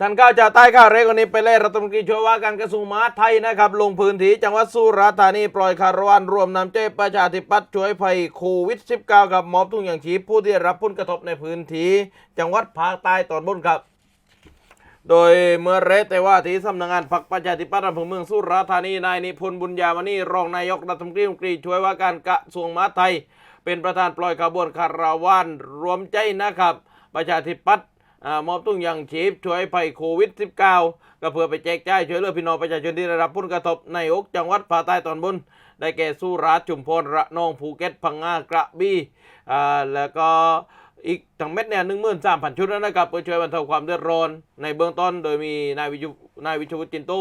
ท่านก้าวจากใต้ข้าวเรกวันนี้ไปเล่รัฐมนตรีช่วยว่าการกระทรวงมหาดไทยนะครับ ลงพื้นที่จังหวัดสุราษฎร์ธานีปล่อยคารวานรวมนำใจประชาธิปัตย์ช่วยภัยโควิด -19 กับมอบทุ่งอย่างชีพผู้ที่ได้รับผลกระทบในพื้นที่จังหวัดภาคใต้ตอนบนครับ โดยเมื่อเรศแต่ว่าที่สำนักงานพรรคประชาธิปัตย์อำเภอเมืองสุราษฎร์ธานีนายนิพนธ์บุญญามณีรองนายกรัฐมนตรีมนตรีช่วยว่าการกระทรวงมหาดไทย เป็นประธานปล่อยขบวนคารวานรวมใจนะครับ ประชาธิปัตย์ มอบตุ้งยังชีพช่วยภัยโควิด -19 ก็เพื่อไปแจกจ่ายช่วยเหลือพี่น้องประชาชนที่ได้รับผลกระทบในอกจังหวัดภาคใต้ตอนบน ได้แก่สุราษฎร์ชุมพรระนองภูเก็ตพังงากระบี่แล้วก็อีกทั้งเม็ดเนี่ยหนึ่งหมื่นสามพันชุดนะครับเพื่อช่วยบรรเทาความเดือดร้อนในเบื้องต้น โดยมีนายวิชุนายวิชวุฒิจินโต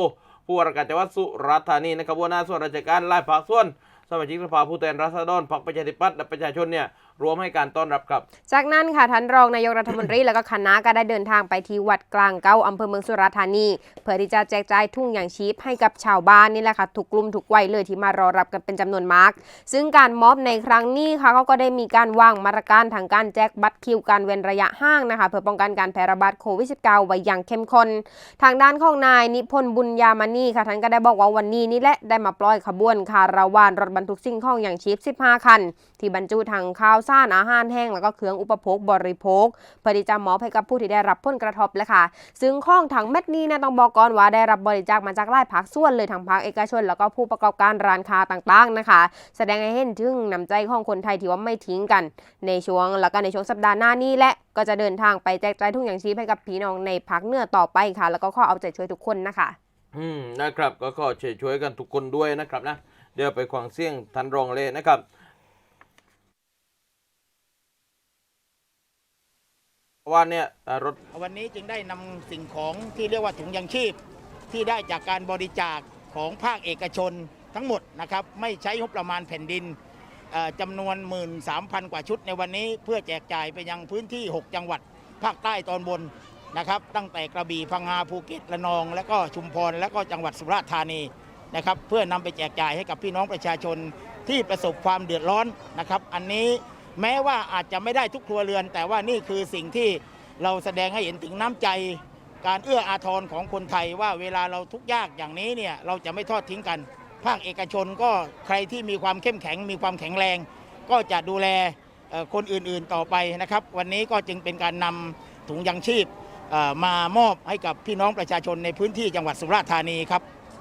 ผู้ว่าราชการจังหวัดสุราษฎร์ธานีนะครับหัวหน้าส่วนราชการหลายภาคส่วนสมาชิกสภาผู้แทนราษฎรพรรคประชาธิปัตย์และประชาชนเนี่ยรวมให้การต้อนรับครับ จากนั้นค่ะท่านรองนายกรัฐมนตรี แล้วก็คณะก็ได้เดินทางไปที่วัดกลางเก้าอำเภอเมืองสุราษฎร์ธานี เพื่อที่จะแจกจ่ายทุ่งอย่างชีพให้กับชาวบ้านนี่แหละค่ะทุกกลุ่มทุกวัยเลยที่มารอรับกันเป็นจำนวนมาก ซึ่งการมอบในครั้งนี้ค่ะเขาก็ได้มีการวางมาตรการทางการแจกบัตรคิวการเว้นระยะห่างนะคะเพื่อป้องกันการแพร่ระบาดโควิด -19 ไว้อย่างเข้มข้นทางด้านของนายนิพนธ์บุญญามณีค่ะท่านก็ได้บอกว่าวันนี้นี่แหละได้มาปล่อยขบวนคาราวานรถบรรทุกสิ่งของอย่างชีพ 15 คัน ที่บรรจุถังข้าวสารอาหารแห้งแล้วก็เครื่องอุปโภคบริโภคเพื่อที่จะมอบให้กับผู้ที่ได้รับผลกระทบเลยค่ะ ซึ่งข้องถังเม็ดนี้เนะต้องบอกก่อนว่าได้รับบริจาคมาจากหลายภาคส่วนเลยทั้งภาคเอกชน แล้วก็ผู้ประกอบการร้านค้าต่างๆนะคะ แสดงให้เห็นถึงน้ำใจของคนไทยที่ว่าไม่ทิ้งกัน ในช่วงแล้วก็ในช่วงสัปดาห์หน้านี้และก็จะเดินทางไปแจกจ่ายทุ่งยางชีพให้กับพี่น้องในภาคเหนือต่อไปค่ะ แล้วก็ขอเอาใจช่วยทุกคนนะคะ อืมนะครับก็ขอช่วยช่วยกันทุกคนด้วยนะครับนะเดี๋ยวไปขวางเสียงทันรองเลยนะครับ วันเนี่ยรถวันนี้จึงได้นำสิ่งของที่เรียกว่าถุงยังชีพ ที่ได้จากการบริจาคของภาคเอกชนทั้งหมดนะครับไม่ใช้งบประมาณแผ่นดินจำนวน 13,000 กว่าชุดในวันนี้ เพื่อแจกจ่ายไปยังพื้นที่ 6 จังหวัด ภาคใต้ตอนบนนะครับ ตั้งแต่กระบี่พังงาภูเก็ตระนอง และก็ชุมพรและก็จังหวัดสุราษฎร์ธานีนะครับเพื่อนำไปแจกจ่ายให้กับพี่น้องประชาชนที่ประสบความเดือดร้อนนะครับ อันนี้ แม้ว่าอาจจะไม่ได้ทุกครัวเรือน แต่ว่านี่คือสิ่งที่เราแสดงให้เห็นถึงน้ำใจ การเอื้ออาทรของคนไทยว่าเวลาเราทุกข์ยากอย่างนี้เนี่ยเราจะไม่ทอดทิ้งกัน ภาคเอกชนก็ใครที่มีความเข้มแข็ง มีความแข็งแรง ก็จะดูแลคนอื่นๆต่อไปนะครับ วันนี้ก็จึงเป็นการนำถุงยังชีพมามอบให้กับพี่น้องประชาชนในพื้นที่จังหวัดสุราษฎร์ธานีครับ